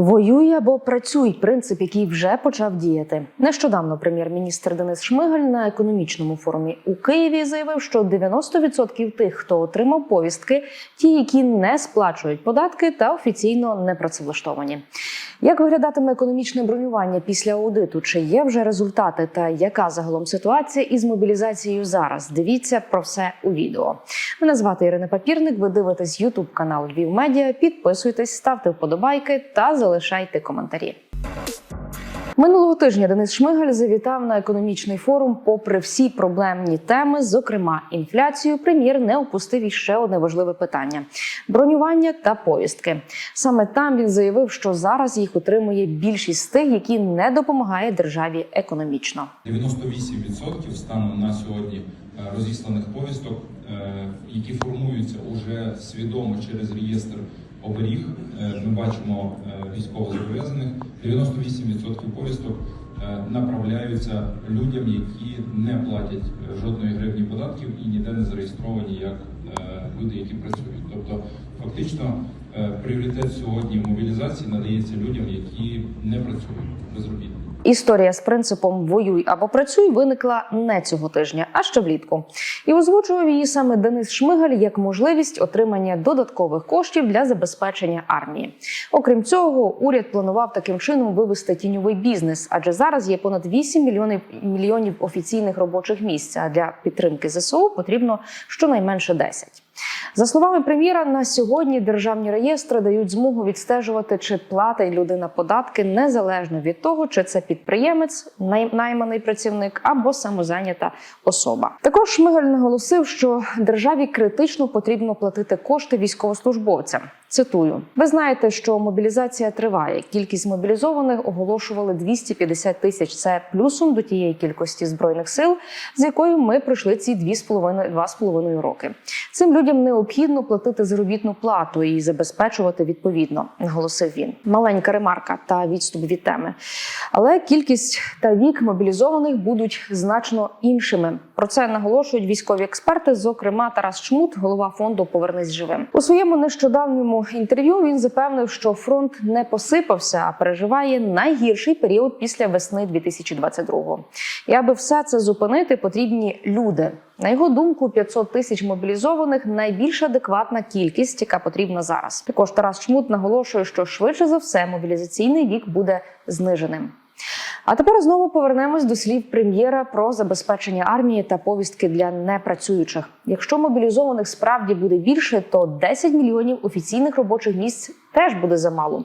Воюй або працюй принцип, який вже почав діяти. Нещодавно прем'єр-міністр Денис Шмигаль на економічному форумі у Києві заявив, що 90% тих, хто отримав повістки, ті, які не сплачують податки та офіційно не працевлаштовані. Як виглядатиме економічне бронювання після аудиту? Чи є вже результати? Та яка загалом ситуація із мобілізацією зараз? Дивіться про все у відео. Мене звати Ірина Папірник. Ви дивитесь Ютуб канал Львів Медіа. Підписуйтесь, ставте вподобайки та залишайте коментарі. Минулого тижня Денис Шмигаль завітав на економічний форум. Попри всі проблемні теми, зокрема інфляцію, прем'єр не опустив іще одне важливе питання: бронювання та повістки. Саме там він заявив, що зараз їх отримує більшість з тих, які не допомагає державі економічно. 98% станом на сьогодні е, розісланих повісток, е, які формуються уже свідомо через реєстр оберіг. Е, Ми бачимо е, військовозобов'язаних. 98% повісток е, направляються людям, які не платять жодної гривні податків і ніде не зареєстровані як люди, які працюють. Тобто, фактично, пріоритет сьогодні мобілізації надається людям, які не працюють безробітні. Історія з принципом воюй або працюй виникла не цього тижня, а ще влітку. І озвучував її саме Денис Шмигаль як можливість отримання додаткових коштів для забезпечення армії. Окрім цього, уряд планував таким чином вивести тіньовий бізнес, адже зараз є понад 8 мільйонів мільйонів офіційних робочих місць. А для підтримки ЗСУ потрібно щонайменше 10. За словами прем'єра, на сьогодні державні реєстри дають змогу відстежувати, чи платить людина податки незалежно від того, чи це підприємець, найманий працівник або самозайнята особа. Також Шмигаль наголосив, що державі критично потрібно платити кошти військовослужбовцям. Цитую: ви знаєте, що мобілізація триває. Кількість мобілізованих оголошували 250 тисяч. Це плюсом до тієї кількості збройних сил, з якою ми пройшли ці дві з половиною два з половиною роки. Цим людям необхідно платити заробітну плату і забезпечувати відповідно, наголосив він. Маленька ремарка та відступ від теми. Але кількість та вік мобілізованих будуть значно іншими. Про це наголошують військові експерти. Зокрема, Тарас Чмут, голова фонду Повернись живим. У своєму нещодавньому інтерв'ю він запевнив, що фронт не посипався, а переживає найгірший період після весни 2022-го. І аби все це зупинити, потрібні люди. На його думку, 500 тисяч мобілізованих найбільш адекватна кількість, яка потрібна зараз. Також Тарас Чмут наголошує, що швидше за все мобілізаційний вік буде зниженим. А тепер знову повернемось до слів прем'єра про забезпечення армії та повістки для непрацюючих. Якщо мобілізованих справді буде більше, то 10 мільйонів офіційних робочих місць теж буде замало.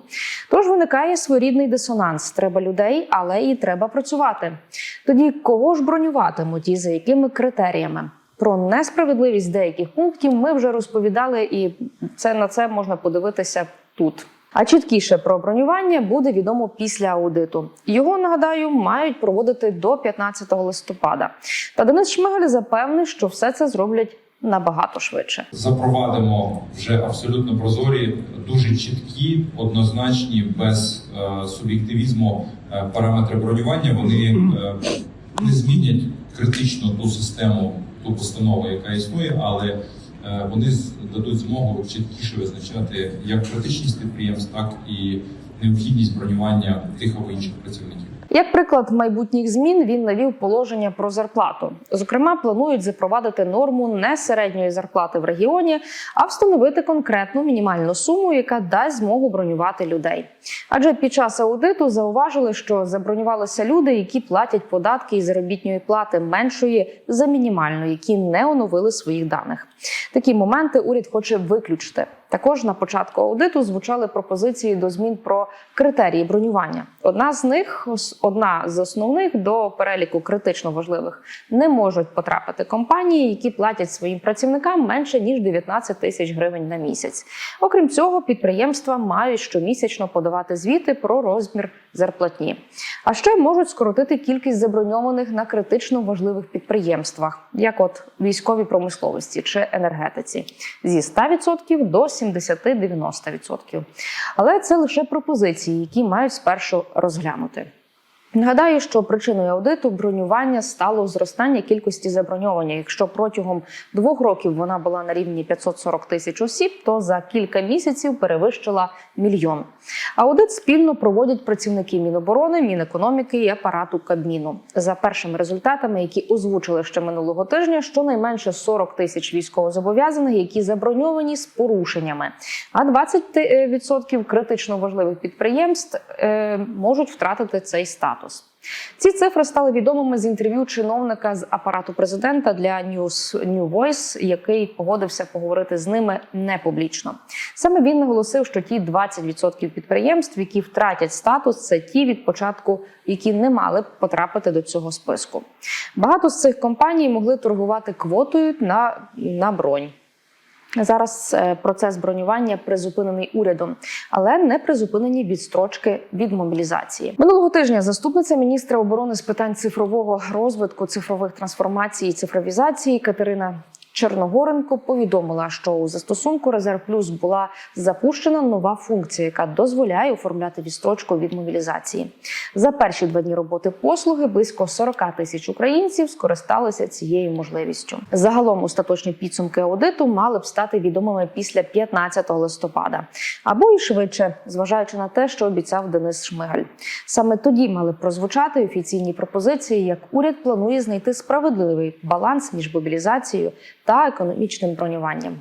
Тож виникає своєрідний дисонанс: треба людей, але і треба працювати. Тоді кого ж бронюватимуть і за якими критеріями? Про несправедливість деяких пунктів ми вже розповідали, і це на це можна подивитися тут. А чіткіше про бронювання буде відомо після аудиту. Його нагадаю мають проводити до 15 листопада. Та Денис Шмигаль запевнив, що все це зроблять набагато швидше. запровадимо вже абсолютно прозорі, дуже чіткі, однозначні, без е, суб'єктивізму е, параметри бронювання. Вони е, не змінять критично ту систему, ту постанову, яка існує, але вони дадуть змогу чіткіше визначати як критичність підприємств, так і необхідність бронювання тих або інших працівників. Як приклад майбутніх змін він навів положення про зарплату. Зокрема, планують запровадити норму не середньої зарплати в регіоні, а встановити конкретну мінімальну суму, яка дасть змогу бронювати людей. Адже під час аудиту зауважили, що забронювалися люди, які платять податки і заробітної плати меншої за мінімальну, які не оновили своїх даних. Такі моменти уряд хоче виключити. Також на початку аудиту звучали пропозиції до змін про критерії бронювання. Одна з них, одна з основних до переліку критично важливих, не можуть потрапити компанії, які платять своїм працівникам менше ніж 19 тисяч гривень на місяць. Окрім цього, підприємства мають щомісячно подавати звіти про розмір зарплатні. А ще можуть скоротити кількість заброньованих на критично важливих підприємствах, як от військовій промисловості чи енергетиці, зі 100% до 70-90%. Але це лише пропозиції, які мають спершу розглянути. Нагадаю, що причиною аудиту бронювання стало зростання кількості заброньовання. Якщо протягом двох років вона була на рівні 540 тисяч осіб, то за кілька місяців перевищила мільйон. Аудит спільно проводять працівники Міноборони, Мінекономіки і апарату Кабміну. За першими результатами, які озвучили ще минулого тижня, щонайменше 40 тисяч військовозобов'язаних, які заброньовані з порушеннями, а 20% критично важливих підприємств е, можуть втратити цей статус. Ці цифри стали відомими з інтерв'ю чиновника з апарату президента для News New Voice, який погодився поговорити з ними не публічно. Саме він наголосив, що ті 20% підприємств, які втратять статус, це ті від початку, які не мали б потрапити до цього списку. Багато з цих компаній могли торгувати квотою на, на бронь. Зараз е, процес бронювання призупинений урядом, але не призупинені відстрочки від мобілізації. Минулого тижня заступниця міністра оборони з питань цифрового розвитку, цифрових трансформацій і цифровізації Катерина. Черногоренко повідомила, що у застосунку Резерв Плюс була запущена нова функція, яка дозволяє оформляти відстрочку від мобілізації. За перші два дні роботи послуги близько 40 тисяч українців скористалися цією можливістю. Загалом остаточні підсумки аудиту мали б стати відомими після 15 листопада або і швидше, зважаючи на те, що обіцяв Денис Шмигаль. Саме тоді мали б прозвучати офіційні пропозиції, як уряд планує знайти справедливий баланс між мобілізацією та економічним бронюванням.